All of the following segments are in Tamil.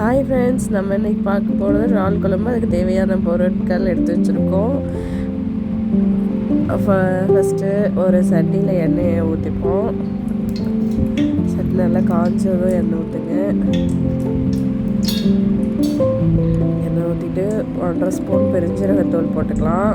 ஹாய் ஃப்ரெண்ட்ஸ் நம்ம இன்னைக்கு பார்க்க போகிறது இறால் குழம்பு. அதுக்கு தேவையான பொருட்கள் எடுத்து வச்சுருக்கோம். ஃபஸ்ட்டு ஒரு சட்டியில் எண்ணெயை ஊற்றிப்போம் சட்டி நல்லா காஞ்சதும் எண்ணெய் ஊற்றுங்க எண்ணெய் ஊற்றிட்டு ஒன்றரை ஸ்பூன் பெருஞ்சீரகத்தூள் போட்டுக்கலாம்.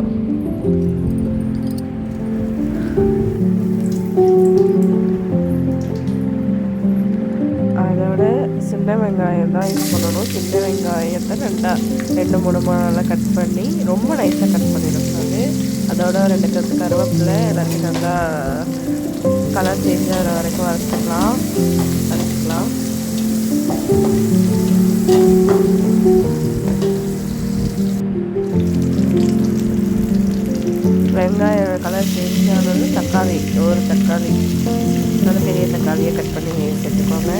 சின்ன வெங்காயம் தான் யூஸ் பண்ணணும். சின்ன வெங்காயத்தை ரெண்டாக ரெண்டு மூணு நல்லா கட் பண்ணி ரொம்ப நைஸாக கட் பண்ணிடக்கூடாது அதோட ரெண்டு கத்து கருவேப்பிலை எல்லாத்தையும் நல்லா கலர் சேஞ்ச் ஆகிற வரைக்கும் வறுத்துக்கலாம். வறுத்துக்கலாம். வெங்காயம் கலர் சேஞ்ச் ஆனது தக்காளி ஒரு தக்காளி நல்ல பெரிய தக்காளியை கட் பண்ணி சேர்த்துக்கோங்க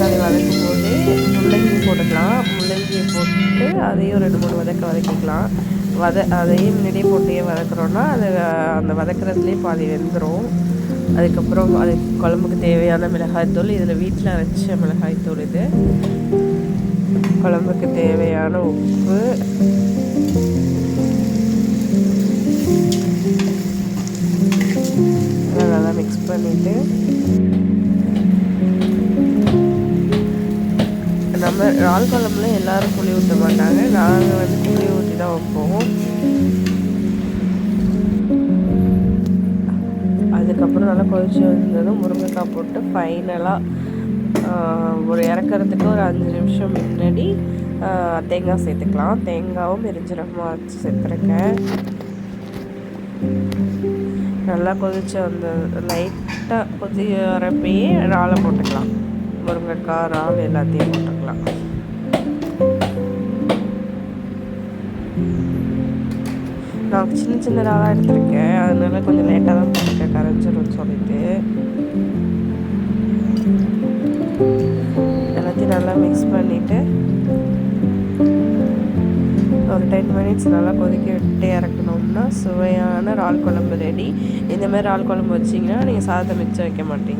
வெங்காயம் தக்காளி வதக்கும் போது முள்ளங்கி போட்டுக்கலாம். முள்ளங்கியை போட்டு அதையும் ரெண்டு மூணு வதக்க வதக்கிக்கலாம். வத அதையும் முன்னாடியே போட்டே வதக்குறோன்னா அது அந்த வதக்குறதுலேயே பாதி வெந்துடும் அதுக்கப்புறம் அது குழம்புக்கு தேவையான மிளகாய்த்தூள் இதில் வீட்டில் அரைச்ச மிளகாய்த்தூள் இது. குழம்புக்கு தேவையான உப்பு. நல்லா மிக்ஸ் பண்ணிவிட்டு நம்ம இறால் குழம்புல எல்லாரும் புளி ஊற்ற மாட்டாங்க. நாங்கள் வந்து புளி ஊற்றி தான் வைப்போம். அதுக்கப்புறம் நல்லா கொதிச்சு வந்ததும் முருங்கைக்காய் போட்டு ஃபைனலாக ஒரு இறக்கிறதுக்கு ஒரு அஞ்சு நிமிஷம் முன்னாடி தேங்காய் சேர்த்துக்கலாம். தேங்காவும் மெரிஞ்சிரமாக வச்சு சேர்த்துருக்கேன் நல்லா கொதிச்சு அந்த லைட்டாக கொதி வரப்பயே இறாலை போட்டுக்கலாம். முருங்கைக்காய் இறால் எல்லாத்தையும் போட்டுக்கலாம். நான் சின்ன சின்ன இறாலாக எடுத்திருக்கேன். அதனால கொஞ்சம் லேட்டாக தான் போட்டிருக்கேன் கரைஞ்சிரும்னு சொல்லிட்டு. எல்லாத்தையும் நல்லா மிக்ஸ் பண்ணிவிட்டு ஒரு டென் மினிட்ஸ் நல்லா கொதிக்க விட்டு இறக்கணும்னா சுவையான இறால் குழம்பு ரெடி இந்த மாதிரி இறால் குழம்பு வச்சிங்கன்னா நீங்கள் சாதத்தை மிச்சம் வைக்க மாட்டீங்க.